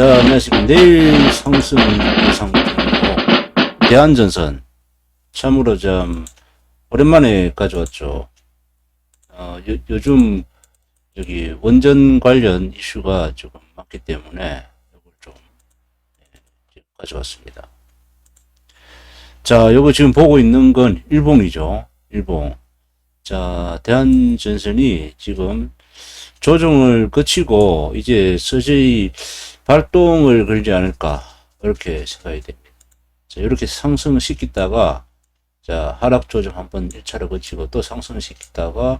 자, 안녕하십니까. 내일 상승 예상 중이고, 대한전선. 참으로 좀, 오랜만에 가져왔죠. 어, 요, 요즘, 여기, 원전 관련 이슈가 조금 많기 때문에, 이걸 좀, 예, 가져왔습니다. 자, 요거 지금 보고 있는 건 일봉이죠. 일봉. 자, 대한전선이 지금 조정을 거치고, 이제 서서히 발동을 걸지 않을까 이렇게 생각이 됩니다. 자, 이렇게 상승시키다가 자 하락 조정 한번 1차를 거치고 또 상승시키다가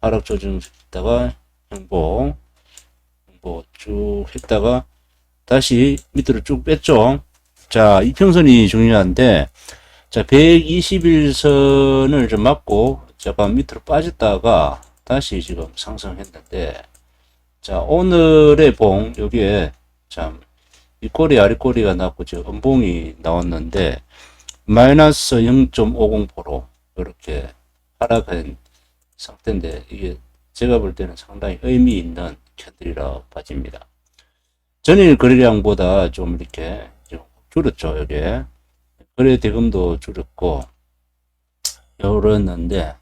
하락 조정 시키다가 행보 행보 쭉 했다가 다시 밑으로 쭉 뺐죠. 자 이평선이 중요한데 자 121선을 좀 맞고 잠깐 밑으로 빠졌다가 다시 지금 상승했는데 자 오늘의 봉 여기에 참, 이 꼬리 아랫꼬리가 났고, 지금 음봉이 나왔는데, 마이너스 0.50% 이렇게 하락한 상태인데, 이게 제가 볼 때는 상당히 의미 있는 캔들이라 봐집니다. 전일 거래량보다 좀 이렇게 좀 줄었죠, 여기에. 거래 대금도 줄었고, 열었는데,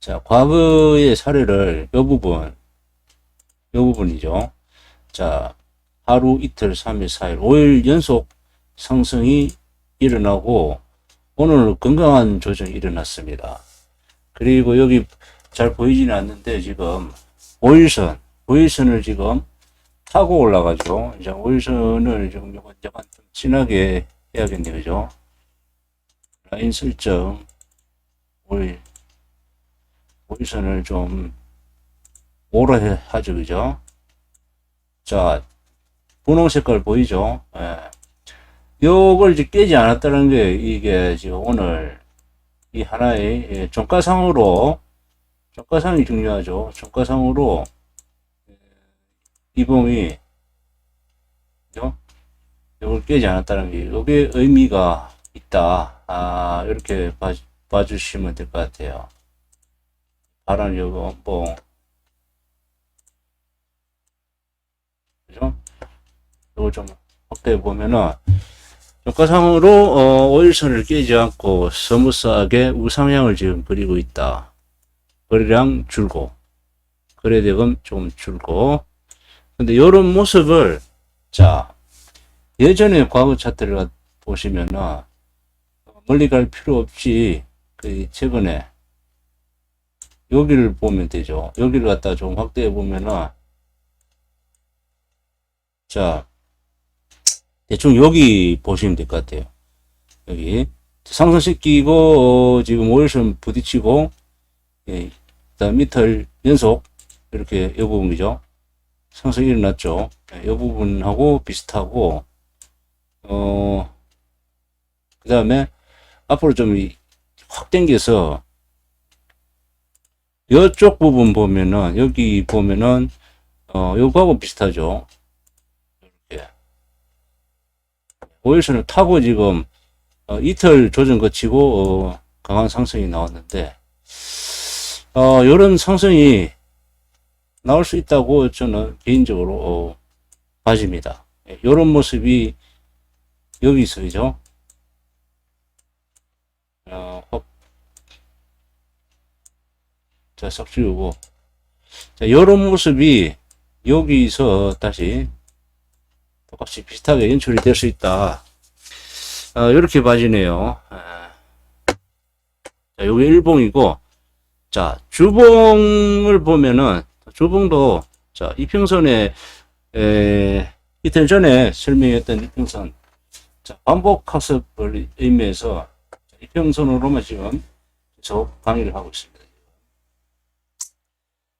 자, 과거의 사례를, 요 부분, 요 부분이죠. 자, 하루, 이틀, 3일, 4일, 5일 연속 상승이 일어나고 오늘 건강한 조정이 일어났습니다. 그리고 여기 잘 보이지는 않는데 지금 5일선, 5일선을 지금 타고 올라가죠. 이제 5일선을 지금 약간 좀 진하게 해야겠네요. 그죠? 라인 설정 5일, 5일선을 좀 오래 하죠. 그죠? 자, 분홍 색깔 보이죠? 예. 요걸 이제 깨지 않았다는 게 이게 지금 오늘 이 하나의 예, 종가상으로 종가상이 중요하죠. 종가상으로 예, 이봉이 요 요걸 깨지 않았다는 게 요게 의미가 있다. 아 이렇게 봐, 봐주시면 될 것 같아요. 바람 요거 뭐 그죠? 이걸 좀 확대해 보면은 효과상으로 어, 오일선을 깨지 않고 스무스하게 우상향을 지금 그리고 있다. 거래량 줄고 거래대금 좀 줄고 근데 이런 모습을 자 예전에 과거 차트를 보시면은 멀리 갈 필요 없이 그 최근에 여기를 보면 되죠. 여기를 갖다 좀 확대해 보면은 자 대충 여기 보시면 될 것 같아요. 여기 상승시키고 어, 지금 5일선 부딪히고 예, 그다음 밑을 연속 이렇게 이 부분이죠. 상승이 일어났죠. 예, 이 부분하고 비슷하고 어 그다음에 앞으로 좀 확 당겨서 이쪽 부분 보면은 여기 보면은 어 요거하고 비슷하죠. 5일선을 타고 지금 어, 이틀 조정 거치고 어, 강한 상승이 나왔는데 어, 이런 상승이 나올 수 있다고 저는 개인적으로 어, 봐집니다. 이런 예, 모습이 여기서 그죠? 어, 자, 싹 지우고 자, 이런 모습이 여기서 다시 똑같이 비슷하게 연출이 될 수 있다. 어, 이렇게 봐지네요. 자, 요게 일봉이고, 자, 주봉을 보면은, 주봉도, 자, 이평선에, 에, 이틀 전에 설명했던 이평선, 자, 반복 학습을 의미해서, 이평선으로만 지금 계속 강의를 하고 있습니다.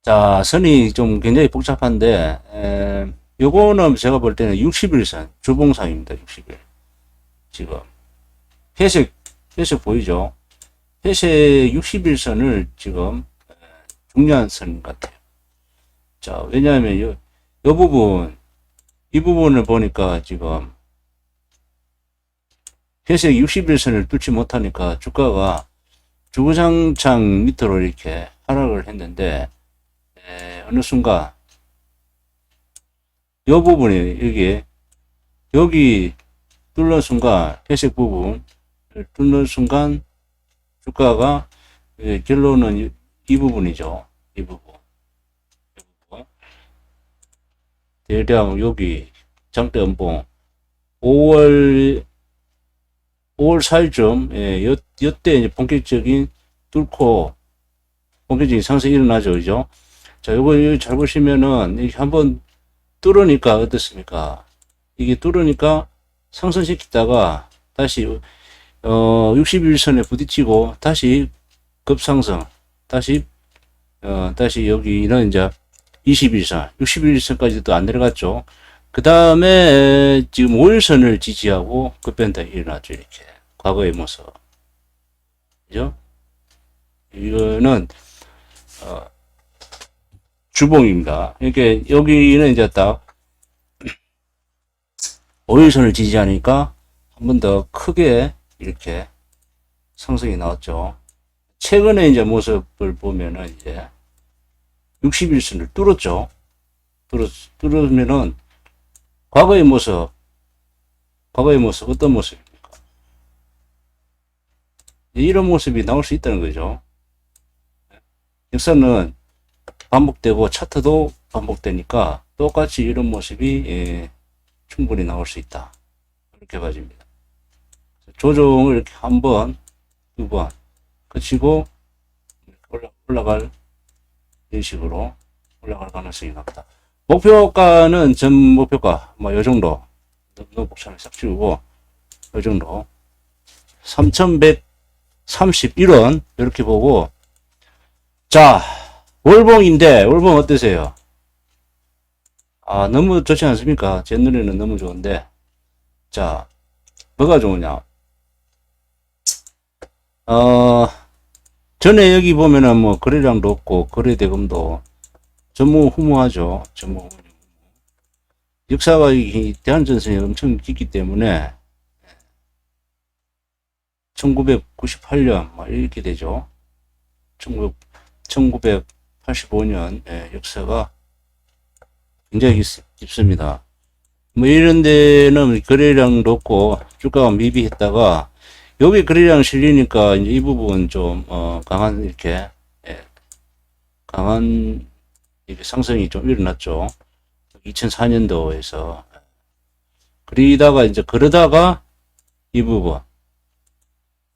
자, 선이 좀 굉장히 복잡한데, 에, 요거는 제가 볼 때는 60일선 주봉상입니다. 60일. 지금 회색 회색 보이죠? 회색 60일선을 지금 중요한 선 같아요. 자, 왜냐하면 요, 요 부분 이 부분을 보니까 지금 회색 60일선을 뚫지 못하니까 주가가 주구장창 밑으로 이렇게 하락을 했는데 에, 어느 순간 이 부분이 여기 여기 뚫는 순간 회색 부분 뚫는 순간 주가가 예, 결론은 이, 이 부분이죠. 이 부분. 대략 여기 장대 연봉 5월 5월 4일쯤 예, 요, 요때 이제 본격적인 뚫고 본격적인 상승이 일어나죠. 그죠? 자, 요거 잘 보시면은 한번 뚫으니까 어떻습니까? 이게 뚫으니까 상승시키다가 다시 어 61선에 부딪히고 다시 급상승 다시 어 다시 여기는 이제 21선 61선까지도 안 내려갔죠. 그 다음에 지금 5일선을 지지하고 급변동이 일어났죠. 이렇게 과거의 모습 그죠? 이거는 어, 주봉입니다. 이렇게 여기는 이제 딱 5일선을 지지하니까 한 번 더 크게 이렇게 상승이 나왔죠. 최근에 이제 모습을 보면은 이제 61선을 뚫었죠. 뚫었, 뚫으면은 과거의 모습, 과거의 모습 어떤 모습입니까? 이런 모습이 나올 수 있다는 거죠. 역사는 반복되고 차트도 반복되니까 똑같이 이런 모습이 예, 충분히 나올 수 있다. 이렇게 봐집니다. 조정을 이렇게 한 번, 두 번, 그치고 올라, 올라갈 이런 식으로 올라갈 가능성이 높다. 목표가는 전 목표가 뭐요 정도 너무 복잡하게 싹 지우고 요 정도 3131원 이렇게 보고 자 월봉인데 월봉 어떠세요? 아 너무 좋지 않습니까? 제 눈에는 너무 좋은데. 자 뭐가 좋으냐? 어 전에 여기 보면은 뭐 거래량도 없고 거래 대금도 전무 후무하죠. 전무후무. 역사가 이 대한전선이 엄청 깊기 때문에 1998년 막 이렇게 되죠. 1900, 1985년 예, 역사가 굉장히 깊- 깊습니다. 뭐 이런 데는 거래량도 없고 주가가 미비했다가 여기 거래량 실리니까 이제 이 부분 좀 어, 강한 이렇게 예, 강한 이렇게 상승이 좀 일어났죠. 2004년도에서 그러다가 이제 그러다가 이 부분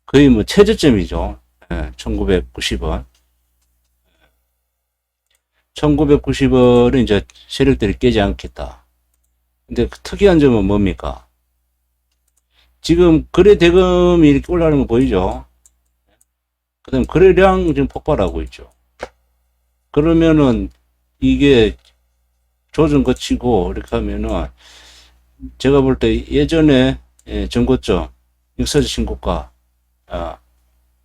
거의 뭐 최저점이죠. 예, 1990원. 1990원은 이제 세력들이 깨지 않겠다. 근데 그 특이한 점은 뭡니까? 지금 거래 대금이 이렇게 올라가는 거 보이죠? 그 다음 거래량 지금 폭발하고 있죠. 그러면은 이게 조정 거치고 이렇게 하면은 제가 볼 때 예전에 예, 전고점 역사적 신고가 아,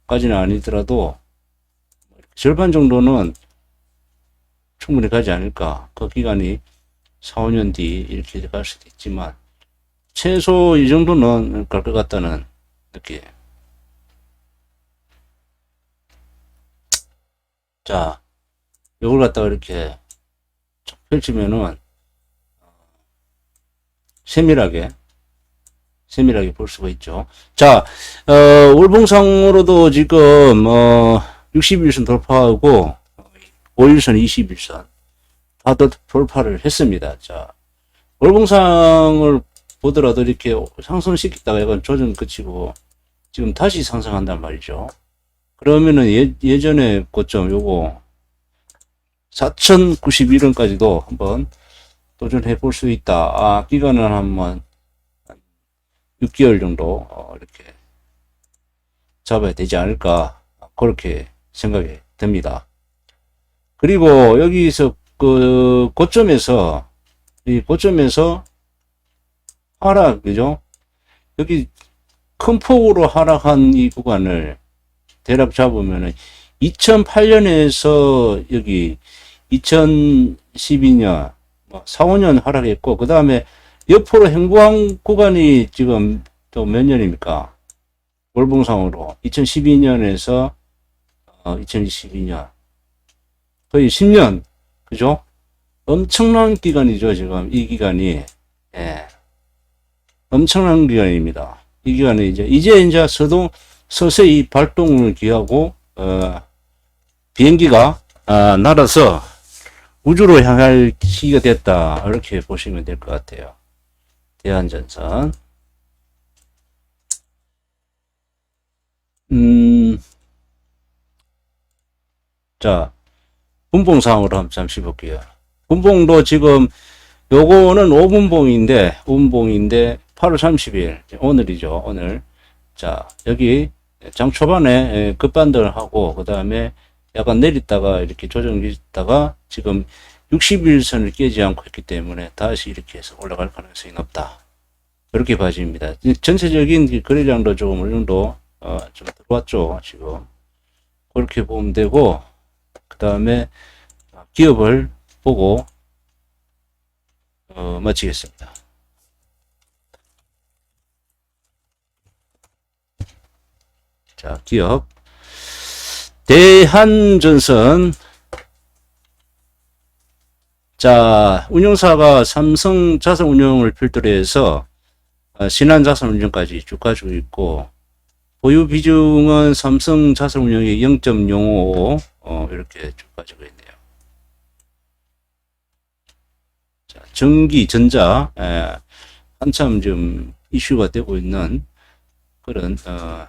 까지는 아니더라도 절반 정도는 충분히 가지 않을까. 그 기간이 4, 5년 뒤 이렇게 갈 수도 있지만 최소 이 정도는 갈 것 같다는 느낌. 자, 이걸 갖다가 이렇게 쫙 펼치면은 어, 세밀하게 세밀하게 볼 수가 있죠. 자, 어, 월봉상으로도 지금 어, 60일선 돌파하고 5일선, 21선 다 도- 돌파를 했습니다. 자, 월봉상을 보더라도 이렇게 상승시키다가 약간 조정 그치고 지금 다시 상승한단 말이죠. 그러면은 예, 예전에 고점 요거 4091원까지도 한번 도전해 볼 수 있다. 아, 기간은 한번 6개월 정도 어, 이렇게 잡아야 되지 않을까 그렇게 생각이 듭니다. 그리고 여기서 그 고점에서 이 고점에서 하락 그죠? 여기 큰 폭으로 하락한 이 구간을 대략 잡으면은 2008년에서 여기 2012년 뭐 4, 5년 하락했고 그 다음에 옆으로 행보한 구간이 지금 또 몇 년입니까? 월봉상으로 2012년에서 어, 2022년 거의 10년 그죠? 엄청난 기간이죠 지금 이 기간이 예. 엄청난 기간입니다. 이 기간에 이제 이제 이제 서도 서서히 발동을 기하고 어, 비행기가 아, 날아서 우주로 향할 시기가 됐다 이렇게 보시면 될 것 같아요. 대한전선. 음, 자, 분봉상으로 한번 잠시 볼게요. 분봉도 지금 요거는 5분봉인데, 5분봉인데 8월 30일 오늘이죠. 오늘. 자, 여기 장 초반에 급반등을 하고 그 다음에 약간 내렸다가 이렇게 조정했다가 지금 60일선을 깨지 않고 있기 때문에 다시 이렇게 해서 올라갈 가능성이 높다. 그렇게 봐집니다. 전체적인 거래량도 조금 어느 정도 어, 좀 들어왔죠. 지금 그렇게 보면 되고 그 다음에 기업을 보고 어, 마치겠습니다. 자, 기업. 대한전선. 자, 운영사가 삼성 자산운용을 필두로 해서 어, 신한 자산운용까지 쭉 가지고 있고, 보유 비중은 삼성 자산운용의 0.05 어, 이렇게 쭉 가지고 있네요. 자, 전기, 전자, 에, 한참 좀 이슈가 되고 있는 그런 어,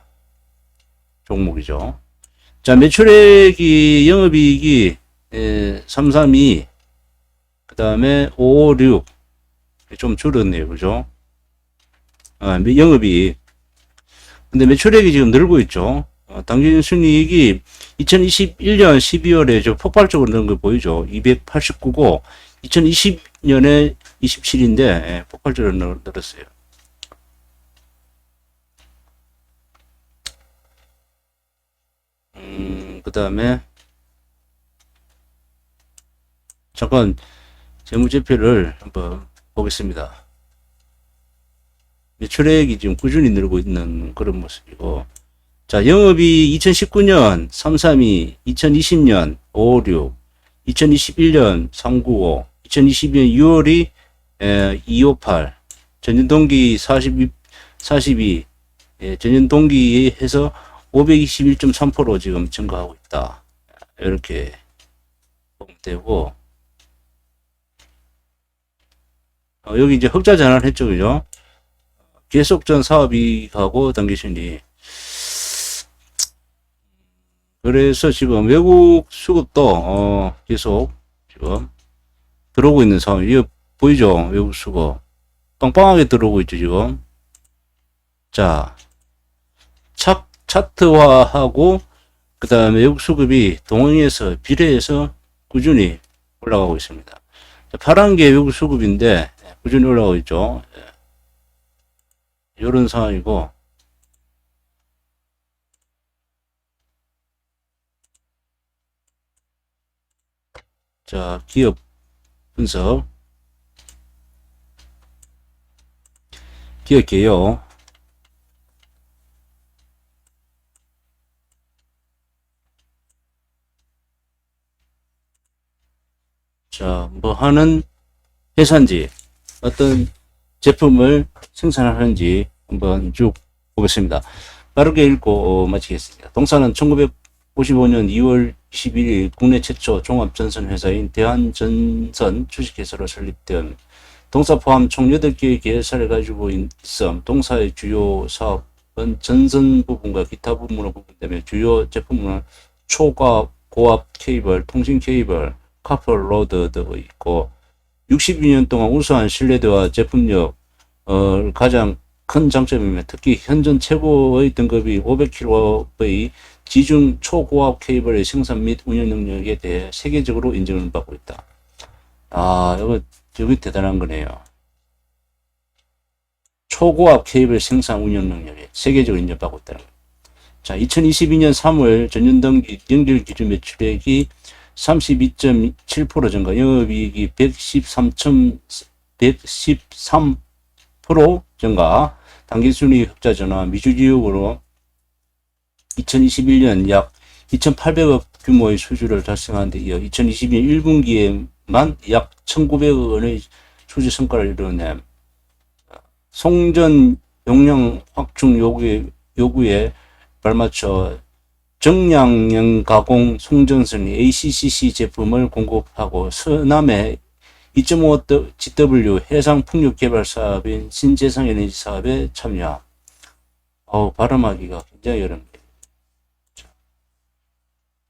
종목이죠. 자, 매출액이 영업이익이 에, 332, 그 다음에 556, 좀 줄었네요, 그죠? 아, 영업이익. 근데 매출액이 지금 늘고 있죠. 어, 당진 순이익이 2021년 12월에 저 폭발적으로 는거 보이죠. 289고 2020년에 27인데 예, 폭발적으로 늘- 늘었어요. 음, 그 다음에 잠깐 재무제표를 한번 보겠습니다. 매출액이 지금 꾸준히 늘고 있는 그런 모습이고, 자, 영업이 2019년 332, 2020년 556, 2021년 395, 2022년 6월이 에, 258, 전년 동기 42, 42, 예, 전년 동기에 해서 521.3% 지금 증가하고 있다. 이렇게 되고, 어, 여기 이제 흑자 전환 했죠, 그죠? 계속 전 사업이 가고 당기순이 그래서 지금 외국 수급도 어 계속 지금 들어오고 있는 상황. 이거 보이죠? 외국 수급. 빵빵하게 들어오고 있죠 지금. 자 차, 차트화하고 그 다음에 외국 수급이 동행해서 비례해서 꾸준히 올라가고 있습니다. 자, 파란 게 외국 수급인데 꾸준히 올라가고 있죠. 이런 상황이고 자 기업 분석 기업 개요 자 뭐 하는 회사인지 어떤 제품을 생산하는지 한번 쭉 보겠습니다. 빠르게 읽고 어, 마치겠습니다. 동사는 1955년 2월 21일 국내 최초 종합전선 회사인 대한전선 주식회사로 설립된 동사 포함 총 8개의 계열사를 가지고 있어 동사의 주요 사업은 전선 부분과 기타 부분으로 구분되며 주요 제품은 초과압, 고압 케이블, 통신 케이블, 카플 로드 등이 있고 62년 동안 우수한 신뢰도와 제품력 어, 가장 큰 장점이며 특히 현존 최고의 등급이 500kW의 지중 초고압 케이블의 생산 및 운영 능력에 대해 세계적으로 인정을 받고 있다. 아, 이거, 이거 대단한 거네요. 초고압 케이블 생산 운영 능력에 세계적으로 인정받고 있다는 거. 자, 2022년 3월 전년동기 연결 기준 매출액이 32.7% 증가, 영업이익이 113점, 113% 증가, 당기순위 흑자 전환, 미주지역으로 2021년 약 2,800억 규모의 수주를 달성한 데 이어 2022년 1분기에만 약 1,900억 원의 수주 성과를 이뤄낸 송전 용량 확충 요구에, 요구에 발맞춰 정량형 가공 송전선이 ACCC 제품을 공급하고 서남의 2.5GW 해상 풍력 개발 사업인 신재생 에너지 사업에 참여. 어우, 발음하기가 굉장히 어렵네요. 자,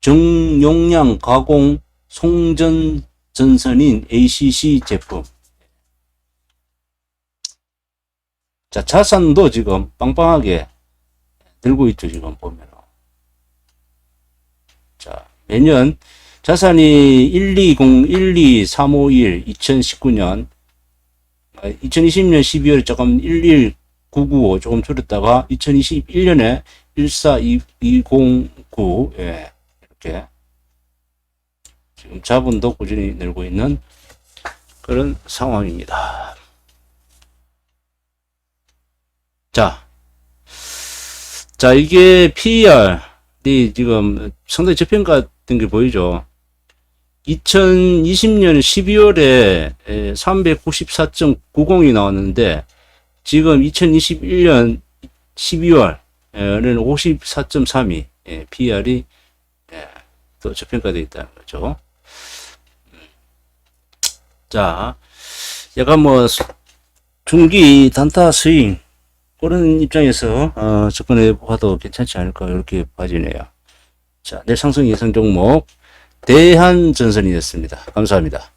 정용량 가공 송전 전선인 ACC 제품. 자, 자산도 지금 빵빵하게 들고 있죠, 지금 보면. 자, 매년 자산이 120, 12351, 2019년, 2020년 12월에 조금 11995 조금 줄였다가 2021년에 14209, 예, 이렇게 지금 자본도 꾸준히 늘고 있는 그런 상황입니다. 자, 자, 이게 PER이 지금 상당히 저평가된 게 보이죠. 2020년 12월에 394.90이 나왔는데, 지금 2021년 12월에는 54.32, 예, PER이 예, 또 저평가되어 있다는 거죠. 음. 자, 약간 뭐, 중기 단타 스윙, 그런 입장에서 어, 접근해 봐도 괜찮지 않을까 이렇게 봐지네요. 자, 내일 상승 예상 종목 대한전선이었습니다. 감사합니다.